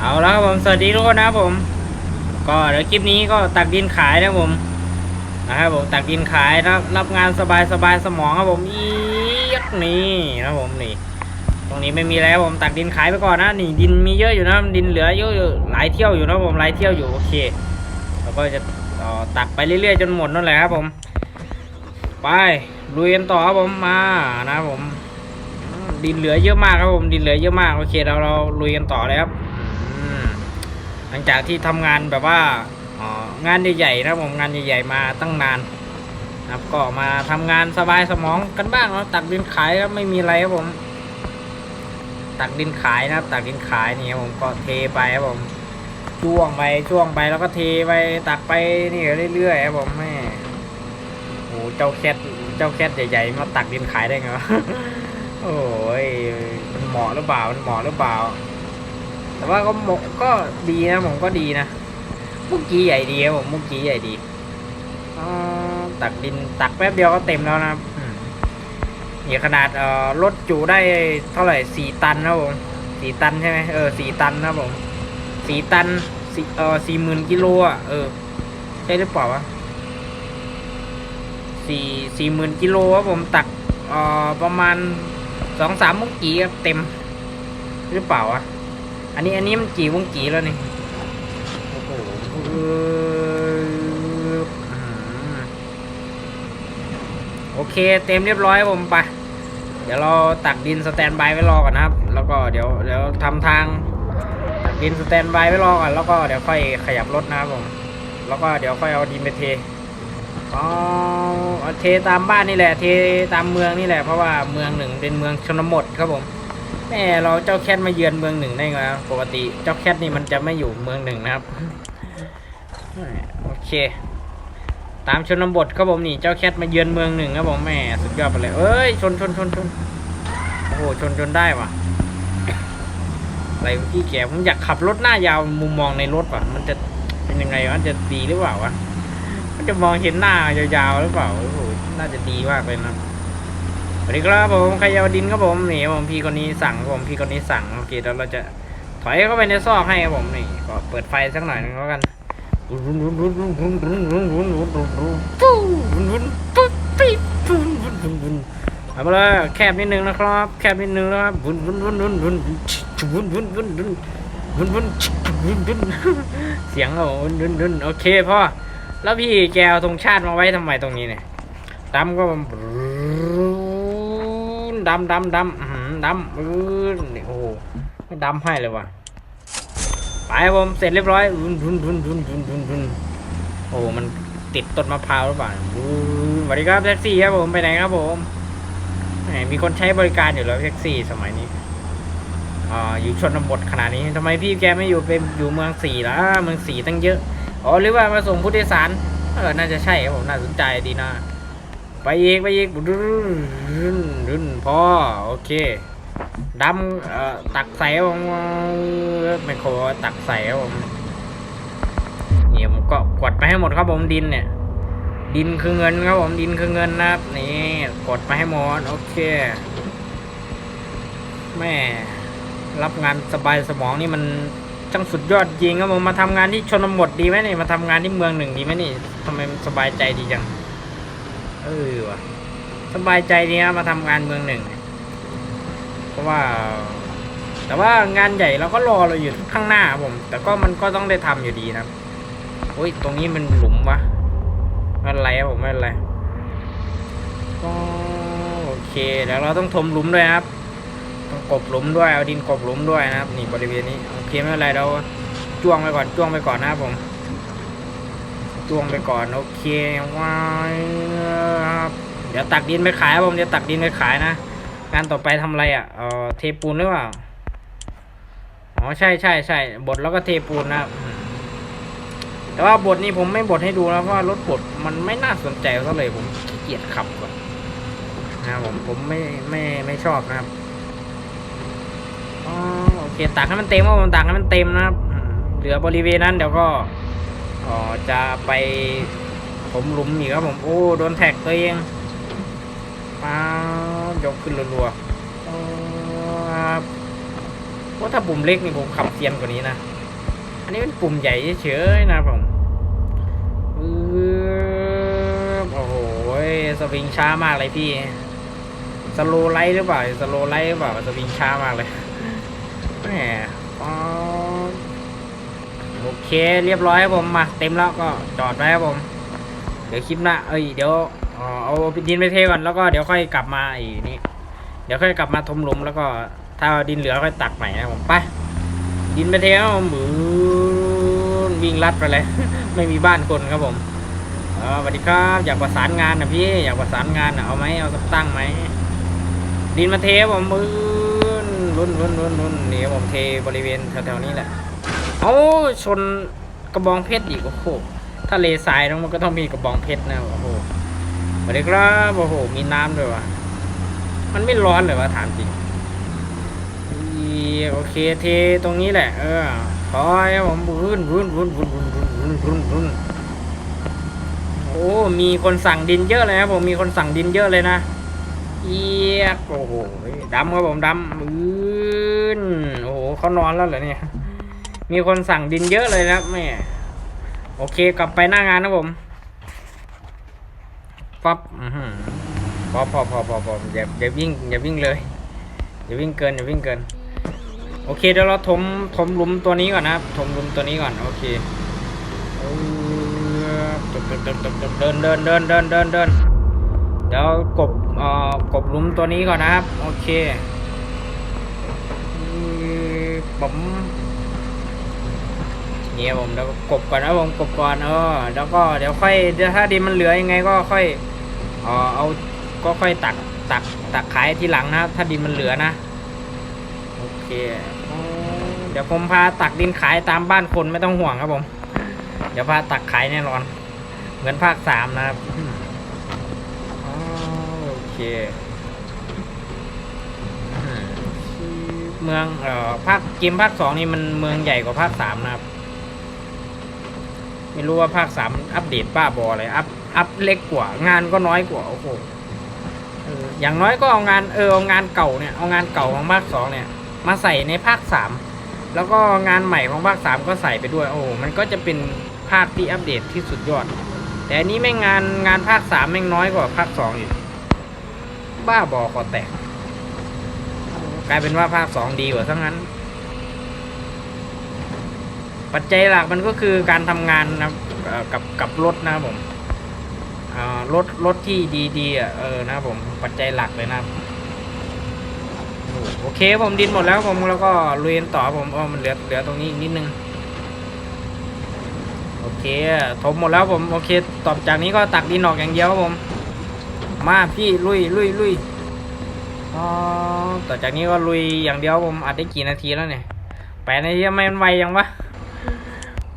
เอาแล้วครับผมสวัสดีทุกคนนะผม ก็เดี๋ยวคลิปนี้ก็ตักดินขายนะผมนะครับผมตักดินขายรับรับงานสบายสบายสมองครับผมอีกนี่นะผมนี่ ตรงนี้ไม่มีแล้วผมตักดินขายไปก่อนนะนี่ดินมีเยอะอยู่นะดินเหลือเยอะอยู่หลายเที่ยวอยู่นะผมหลายเที่ยวอยู่โอเคแล้วก็จะตักไปเรื่อยๆจนหมดนั่นแหละครับผม ไปลุยกันต่อครับผมมานะผมดินเหลือเยอะมากครับผมดินเหลือเยอะมากโอเคเราเราลุยกันต่อเลยครับ หลังจากที่ทำงานแบบว่างานใหญ่ๆนะผมงานใหญ่ๆมาตั้งนานนะครับก็มาทำงานสบายสมองกันบ้างเนาะตักดินขายครับไม่มีอะไรครับผม ตักดินขายนะครับ ตักดินขายนี่ครับผมก็เทไปครับผมช่วงไปช่วงไปแล้วก็เทไปตักไปนี่เรื่อยๆครับผมแม่โอ้เจ้าแคทเจ้าแคทใหญ่ๆมาตักดินขายได้ไงวะโอ้ยมันเหมาะหรือเปล่ามันเหมาะหรือเปล่า แต่ว่าก็เหมาะก็ดีนะผมก็ดีนะมุกกี้ใหญ่ดีครับผมมุกกี้ใหญ่ดีตักดินตักแป๊บเดียวก็เต็มแล้วนะครับอืมนี่ขนาดเอ่อรถจุได้เท่าไหร่สี่ตันนะผมสี่ตันใช่ไหมเออสี่ตันนะผมสี่ตันสี่เออสี่หมื่นกิโลอะเออใช่หรือเปล่าวะสี่สี่หมื่นกิโลครับผมตักเอ่อประมาณสองสามมุกจีครับเต็ม หรือเปล่าอะ อันนี้อันนี้มันกี่มุกจีแล้วนี่โอ้โหเอออืมโอเค เต็มเรียบร้อยผมไปเดี๋ยวเราตักดินสแตนบายไว้รอก่อนนะครับ แล้วก็เดี๋ยวเดี๋ยวทำทางตักดินสแตนบายไว้รอก่อนแล้วก็เดี๋ยวค่อยขยับรถนะครับผมแล้วก็เดี๋ยวค่อยเอาดินไปเทอ๋อเอาเทตามบ้านนี่แหละ เทตามเมืองนี่แหละเพราะว่าเมืองหนึ่งเป็นเมืองชนบทครับผม แม่เราเจ้าแคทมาเยือนเมืองหนึ่งได้ไงครับปกติเจ้าแคทนี่มันจะไม่อยู่เมืองหนึ่งนะครับโอเค ตามชนบทครับผมนี่เจ้าแคทมาเยือนเมืองหนึ่งครับผมแม่สุดยอดไปเลยเอ้ยชนชนชนชนโอ้โหชนชนได้ว่ะอะไรพี่แกผมอยากขับรถหน้ายาวมุมมองในรถว่ะ มันจะเป็นยังไงวะมันจะดีหรือเปล่าวะมันจะมองเห็นหน้ายาวๆหรือเปล่าโอ้โหน่าจะดีมากเลยนะ สวัสดีครับผมใครยาวดินครับผมนี่ผมพี่คนนี้สั่งครับผมพี่คนนี้สั่งโอเคเดี๋ยวเราจะถอยเข้าไปในซอกให้ครับผมนี่ก็เปิดไฟสักหน่อยนึงแล้วกันเอาไปเลยแคบนิดนึงนะครับ แคบนิดนึงนะครับวุ้นวุ้นวุ้นวุ้นวุ้นวุ้นวุ้นวุ้นวุ้นวุ้นวุ้นวุ้นวุ้นวุ้นเสียงโอ้วุ้นวุ้นวุ้นโอเคพ่อแล้วพี่แกเอาธงชาติมาไว้ทำไมตรงนี้เนี่ยดำก็ ดำดำดำอื้อหือดำอือนี่โอ้โหไม่ดำให้เลยว่ะไปครับผมเสร็จเรียบร้อยรุนรุนรุนรุนรุนรุนรุนโอ้โหมันติดต้นมะพร้าวหรือเปล่าอื้อสวัสดีครับแท็กซี่ครับผมไปไหนครับผมแหมมีคนใช้บริการอยู่แล้วแท็กซี่สมัยนี้อ่าอยู่ชนบทขนาดนี้ทำไมพี่แกไม่อยู่เป็นอยู่เมืองสี่ล่ะเมืองสี่ตั้งเยอะอ๋อหรือว่ามาส่งผู้โดยสารเออน่าจะใช่ครับผมน่าสนใจดีนะ ไปอีกไปอีกรุ่นรุ่นพอโอเคดำเอ่อตักใส่ผมไมโครตักใส่ผมเนี่ยผมก็กดไปให้หมดครับผมดินเนี่ย ดินคือเงินครับผมดินคือเงินนะครับนี่กดไปให้หมดโอเคแม่รับงานสบายสมองนี่มันจังสุดยอดจริงครับผมมาทำงานที่ชนบทดีไหมนี่มาทำงานที่เมืองหนึ่งดีไหมนี่ทำไมสบายใจดีจัง เออวะสบายใจดีนะมาทำงานเมืองหนึ่ง เพราะว่า แต่ว่างานใหญ่เราก็รอเราอยู่ข้างหน้าผม แต่ก็มันก็ต้องได้ทำอยู่ดีนะโอ้ย ตรงนี้มันหลุมวะไม่เป็นไรผมไม่เป็นไรก็โอเคเดี๋ยวเราต้องถมหลุมด้วยครับ ต้องกบหลุมด้วยเอาดินกบหลุมด้วยนะครับ นี่บริเวณนี้โอเคไม่เป็นไรเราจ้วงไปก่อนจ้วงไปก่อนนะครับผม จ้วงไปก่อน โอเคว้ายครับเดี๋ยวตักดินไปขายผมเดี๋ยวตักดินไปขายนะงานต่อไปทำอะไรอะเออเทปูนหรือเปล่าอ๋อใช่ใช่ใช่บดแล้วก็เทปูนนะแต่ว่าบทนี้ผมไม่บดให้ดูนะเพราะรถบดมันไม่น่าสนใจเท่าไหร่ผมขี้เกียจขับก่อนนะผมผมไม่ไม่ไม่ชอบนะครับอ๋อโอเคตักให้มันเต็มว่าผมตักให้มันเต็มนะครับเหลือบริเวณนั้นเดี๋ยวก็ อ๋อจะไปผมหลุมอีกครับผม โอ้ โดนแท็กตัวเองป้าวยกขึ้นรัวๆอ๋อครับเพราะถ้าปุ่มเล็กนี่ผมขับเซียนกว่านี้นะ อันนี้เป็นปุ่มใหญ่เฉยๆนะผมอือโอ้โหสวิงช้ามากเลยพี่ สโลไลท์หรือเปล่า สโลไลท์หรือเปล่า สวิงช้ามากเลยแหม เคเรียบร้อยครับผมมาเต็มแล้วก็จอดไว้ครับผม เดี๋ยวคลิปหน้าเอ้ยเดี๋ยวเอาดินไปเทก่อนแล้วก็เดี๋ยวค่อยกลับมาอีกนี่เดี๋ยวค่อยกลับมาทมหลุมแล้วก็ถ้าดินเหลือค่อยตักใหม่นะครับผมไปดินไปเทครับผมบืนวิ่งลัดไปเลย ไม่มีบ้านคนครับผมสวัสดีครับอยากประสานงานนะพี่อยากประสานงานนะเอาไหมเอาสักตั้งไหมดินมาเทผมมืนรุ่นรุ่นรุ่นรุ่นนี่ผมเทบริเวณแถวๆนี้แหละ เอาชนกระบองเพชรอีกโอ้โหถ้าเลทรายนะมันก็ต้องมีกระบองเพชรนะโอ้โหสวัสดีครับโอ้โห มีน้ำด้วยวะมันไม่ร้อนเลยวะถามจริงโอเคเทตรงนี้แหละ เออถอยครับผมรุ่นรุ่นรุ่นรุ่นรุ่นรุ่นรุ่นรุ่นโอ้มีคนสั่งดินเยอะเลยครับผมมีคนสั่งดินเยอะเลยนะเอียกโอ้โหดำครับผมดำอืนโอ้โหเขานอนแล้วเหรอเนี่ย มีคนสั่งดินเยอะเลยนะแม่โอเคกลับไปหน้างานนะผมปั๊บอื้อหือพอพอพอพอพออย่าอย่าวิ่งอย่าวิ่งเลยอย่าวิ่งเกินอย่าวิ่งเกิน โอเคเดี๋ยวเราถมถมหลุมตัวนี้ก่อนนะครับถมหลุมตัวนี้ก่อนโอเคเดินเดินเดินเดินเดินเดินเดี๋ยวกบเอ่อกบหลุมตัวนี้ก่อนนะครับ โอเคอืมผม เนี่ยผมเดี๋ยวกบก่อนนะผมกบก่อนเออแล้วก็เดี๋ยวค่อยเดี๋ยวถ้าดินมันเหลือยังไงก็ค่อยเออเอาก็ค่อยตักตักตักขายทีหลังนะครับถ้าดินมันเหลือนะโอเคเดี๋ยวผมพาตักดินขายตามบ้านคนไม่ต้องห่วงครับผม เดี๋ยวพาตักขายแน่นอน เหมือนภาคสามนะครับโอเคเมืองเอ่อภาคเกมภาคสองนี่มันเมืองใหญ่กว่าภาคสามนะครับ ไม่รู้ว่าภาคสามอัปเดตป้าบออะไรอัพอัพเล็กกว่า งานก็น้อยกว่าโอ้โหอย่างน้อยก็เอางานเออเอางานเก่าเนี่ยเอางานเก่าของภาคสองเนี่ย มาใส่ในภาคสามแล้วก็งานใหม่ของภาคสามก็ใส่ไปด้วย โอ้มันก็จะเป็นภาคที่อัปเดตที่สุดยอด แต่อันนี้แม่งงานงานภาคสามแม่งน้อยกว่าภาคสองอีกบ้าบอคอแตกกลายเป็นว่าภาคสองดีกว่าทั้งนั้น ปัจจัยหลักมันก็คือการทำงานนะกับกับรถนะครับผมรถรถที่ดีๆอะเออนะครับผมปัจจัยหลักเลยนะครับโอเคผมดินหมดแล้วผมแล้วก็ลุยต่อผมเพราะมันเหลือเหลือตรงนี้อีกนิดนึงโอเคถมหมดแล้วผมโอเคต่อจากนี้ก็ตักดินออกอย่างเดียวครับผม มาพี่ลุยลุยลุยอ๋อต่อจากนี้ก็ลุยอย่างเดียวผมอัดได้กี่นาทีแล้วเนี่ยแปดนาทีทำไมมันไวยังวะ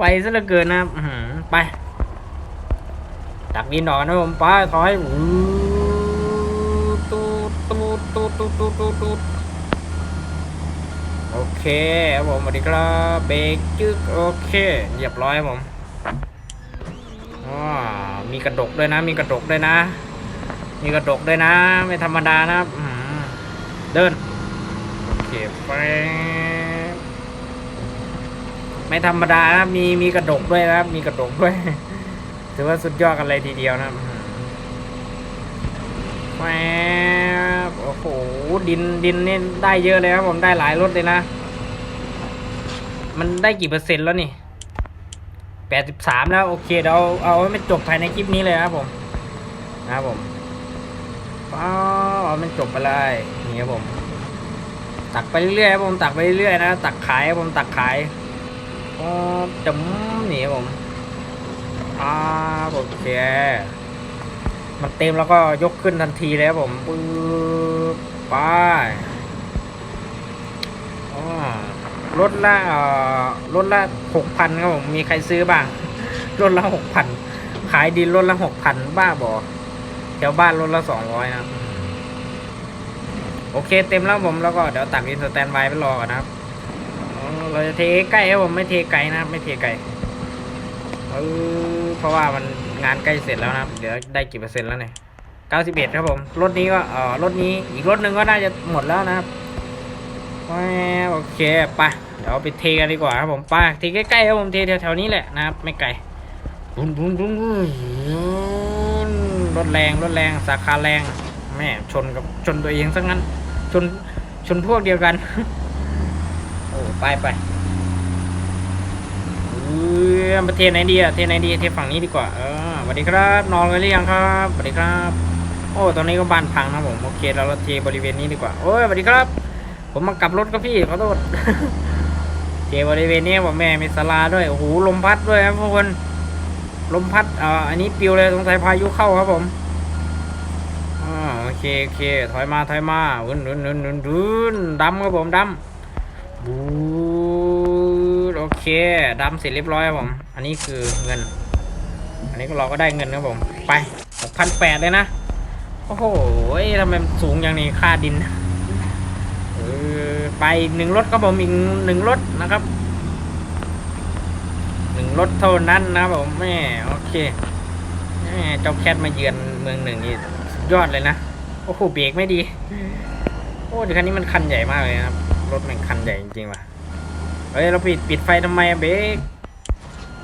ไวซะเหลือเกินนะครับอื้อหืไปตักดินออกนะผมไปถอยวู้ตูตูตูตูตูตูตูโอเคครับผมสวัสดีครับเบรกจึ๊กโอเคเรียบร้อยผมมีกระดกด้วยนะ มีกระดกด้วยนะ มีกระดกด้วยนะ ไม่ธรรมดานะเดิน โอเคไป ไม่ธรรมดานะครับมีมีกระดกด้วยนะครับ มีกระดกด้วย ถือว่าสุดยอดกันเลยทีเดียวนะครับแหวบโอ้โห ดินดินนี่ได้เยอะเลยครับผมได้หลายรถเลยนะ มันได้กี่เปอร์เซ็นต์แล้วนี่แปดสิบสามแล้ว โอเคเดี๋ยวเอาเอาให้มันจบภายในคลิปนี้เลยครับผมนะครับผมป้าเอาให้มันจบไปเลยนี่ครับผม ตักไปเรื่อยๆครับผมตักไปเรื่อยๆนะ ตักขายครับผมตักขาย อ๋อจุ๋มนี่ผมอ่าโอเคมันเต็มแล้วก็ยกขึ้นทันทีเลยครับผมปึ๊บไปอ๋อรถละเอ่อรถละหกพันครับผมมีใครซื้อบ้างรถละหกพันขายดินรถละหกพันบ้าบอแถวบ้านรถละสองร้อยนะครับโอเคเต็มแล้วผมแล้วก็เดี๋ยวตักอินสแตนบายไปรอก่อนนะครับ เราจะเทใกล้ครับผมไม่เทไกลนะครับ ไม่เทไกลเออเพราะว่ามันงานใกล้เสร็จแล้วนะครับเดี๋ยวได้กี่เปอร์เซ็นต์แล้วเนี่ยเก้าสิบเอ็ดครับผมรถนี้ก็เอ่อรถนี้อีกรถหนึ่งก็น่าจะหมดแล้วนะครับโอเคไปเดี๋ยวไปเทกันดีกว่าครับผมไปเทใกล้ๆครับผมเทแถวๆนี้แหละนะครับ ไม่ไกลบุ้นบุ้นบุ้นบุ้นรถแรงรถแรงสาขาแรงแม่ชนกับชนตัวเองซะงั้นชนชนพวกเดียวกัน ไปไปเออประเทศไหนดีอะเทศไหนดีเทศฝั่งนี้ดีกว่าเออสวัสดีครับ นอนกันหรือยังครับสวัสดีครับ โอ้ตอนนี้ก็บ้านพังนะผมโอเคเราเทบริเวณนี้ดีกว่าโอ้ยสวัสดีครับ ผมมากลับรถครับพี่ขอโทษเทบริเวณนี้บอกแม่มีศาลาด้วยโอ้โหลมพัดด้วยครับทุกคนลมพัดอ่ออันนี้ปิวเลยสงสัยพายุเข้าครับผมอ่าโอเคโอเคถอยมาถอยมาวุ้นวุ้นวุ้นวุ้นดุนดำครับผมดำ บูดโอเคดำเสร็จเรียบร้อยครับผม อันนี้คือเงิน อันนี้เราก็ได้เงินครับผม ไปหกพันแปดเลยนะ โอ้โหทำไมสูงอย่างนี้ค่าดินเออไปอีกหนึ่งรถครับผมอีกหนึ่งรถนะครับหนึ่งรถเท่านั้นนะผมแม่โอเคแม่เจ้าแคทมาเยือนเมืองหนึ่งนี่ยอดเลยนะ โอ้โหเบรกไม่ดี โอ้เดี๋ยวคันนี้มันคันใหญ่มากเลยนะครับ รถมันคันใหญ่จริงๆว่ะ เฮ้ย เราปิดปิดไฟทำไมเบรก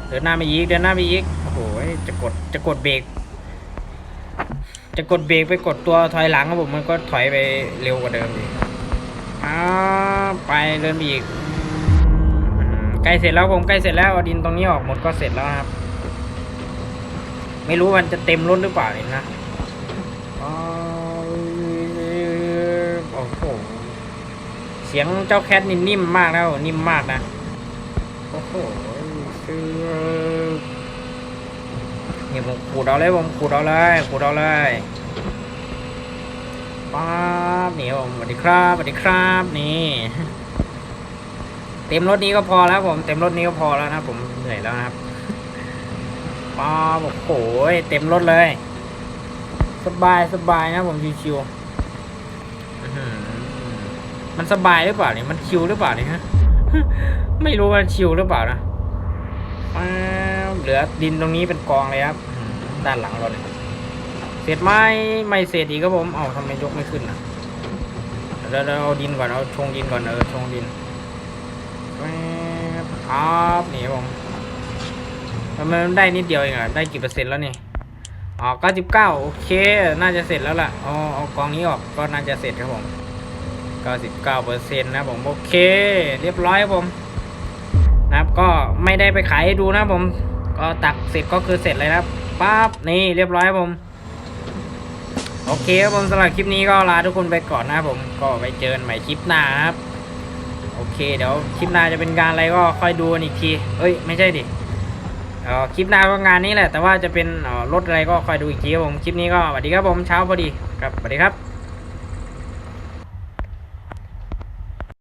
เดินหน้าไปอีกเดินหน้าไปอีกโอ้โหจะกดจะกดเบรกจะกดเบรกไปกดตัวถอยหลังครับผมมันก็ถอยไปเร็วกว่าเดิมอีกอ้าไปเดินไปอีกใกล้เสร็จแล้วผมใกล้เสร็จแล้วเอาดินตรงนี้ออกหมดก็เสร็จแล้วครับ ไม่รู้มันจะเต็มรถหรือเปล่าเลยนะโอ้โห สียงเจ้าแคทนี่นิ่มมากแล้วนิ่มมากนะ โอ้โหคือนี่ผมขูดเอาเลยผมขูดเอาเลยขูดเอาเลยป๊าบนี่ผมสวัสดีครับสวัสดีครับนี่เต็มรถนี้ก็พอแล้วผมเต็มรถนี้ก็พอแล้วนะผมเหนื่อยแล้วนะครับป๊าบโอ้โหเต็มรถเลย สบายสบายนะผมชิวๆอื้อหือ มันสบายหรือเปล่าเนี่ยมันชิวหรือเปล่าเนี่ยฮะไม่รู้ว่าชิวหรือเปล่านะป๊าเหลือดินตรงนี้เป็นกองเลยครับ ด้านหลังเราเนี่ยเสร็จไหมไม่เสร็จอีกครับผมเอ้าทำไมยกไม่ขึ้นอะเดี๋ยวเราเอาดินก่อนเอาชงดินก่อนเออชงดินแป๊บครับนี่ผมทำไมมันได้นิดเดียวเองอะได้กี่เปอร์เซ็นต์แล้วนี่อ๋อเก้าสิบเก้าโอเค น่าจะเสร็จแล้วล่ะเอาเอากองนี้ออกก็น่าจะเสร็จครับผม 99เปอร์เซ็นต์นะผมโอเค เรียบร้อยผมนะครับก็ไม่ได้ไปขายให้ดูนะผม ก็ตักเสร็จก็คือเสร็จเลยนะครับปั๊บนี่เรียบร้อยผมโอเคครับผมสำหรับคลิปนี้ก็ลาทุกคนไปก่อนนะผมก็ไปเจอกันใหม่คลิปหน้าครับโอเค เดี๋ยวคลิปหน้าจะเป็นการอะไรก็ค่อยดูอีกทีเอ้ยไม่ใช่ดิเออคลิปหน้าก็งานนี้แหละแต่ว่าจะเป็นเอ่อรถอะไรก็ค่อยดูอีกทีครับผมคลิปนี้ก็สวัสดีครับผมเช้าพอดีครับสวัสดีครับ